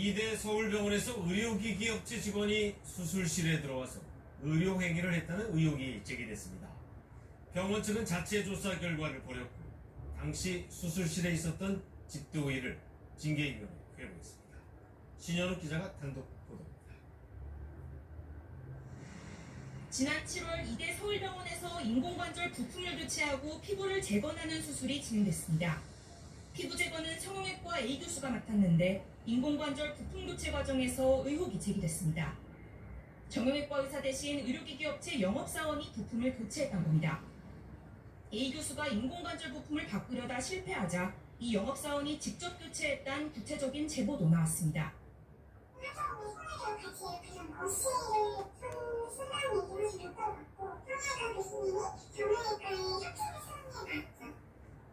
이대 서울병원에서 의료기기 업체 직원이 수술실에 들어와서 의료행위를 했다는 의혹이 제기됐습니다. 병원 측은 자체 조사 결과를 버렸고 당시 수술실에 있었던 집도의를 징계위원회에 회부했습니다. 신현욱 기자가 단독 보도합니다. 지난 7월 이대 서울병원에서 인공관절 부품을 교체하고 피부를 재건하는 수술이 진행됐습니다. 피부 제거는 성형외과 A 교수가 맡았는데 인공관절 부품 교체 과정에서 의혹이 제기됐습니다. 정형외과 의사 대신 의료기기 업체 영업사원이 부품을 교체했던 겁니다. A 교수가 인공관절 부품을 바꾸려다 실패하자 이 영업사원이 직접 교체했다는 구체적인 제보도 나왔습니다.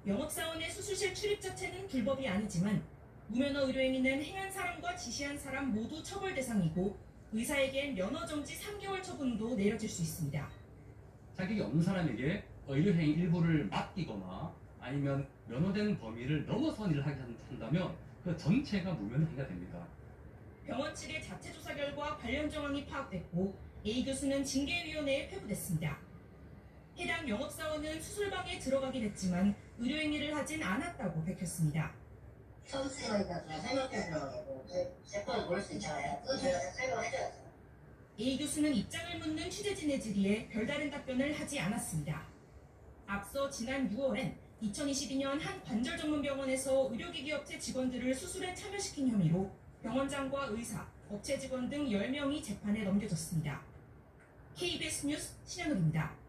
영업사원의 수술실 출입 자체는 불법이 아니지만 무면허 의료행위는 행한 사람과 지시한 사람 모두 처벌 대상이고 의사에겐 면허 정지 3개월 처분도 내려질 수 있습니다. 자격이 없는 사람에게 의료행위 일부를 맡기거나 아니면 면허된 범위를 넘어선 일을 하게 한다면 그 전체가 무면허행위가 됩니다. 병원 측의 자체 조사 결과 관련 정황이 파악됐고 A 교수는 징계위원회에 회부됐습니다. 해당 영업사원은 수술방에 들어가긴 했지만 의료행위를 하진 않았다고 밝혔습니다. 선수니까 그냥 설명해서 제품을 볼수 있잖아요. 그거 저희가 설명해줘야죠. A 교수는 입장을 묻는 취재진의 질의에 별다른 답변을 하지 않았습니다. 앞서 지난 6월엔 2022년 한 관절 전문 병원에서 의료기기 업체 직원들을 수술에 참여시킨 혐의로 병원장과 의사, 업체 직원 등 10명이 재판에 넘겨졌습니다. KBS 뉴스 신현욱입니다.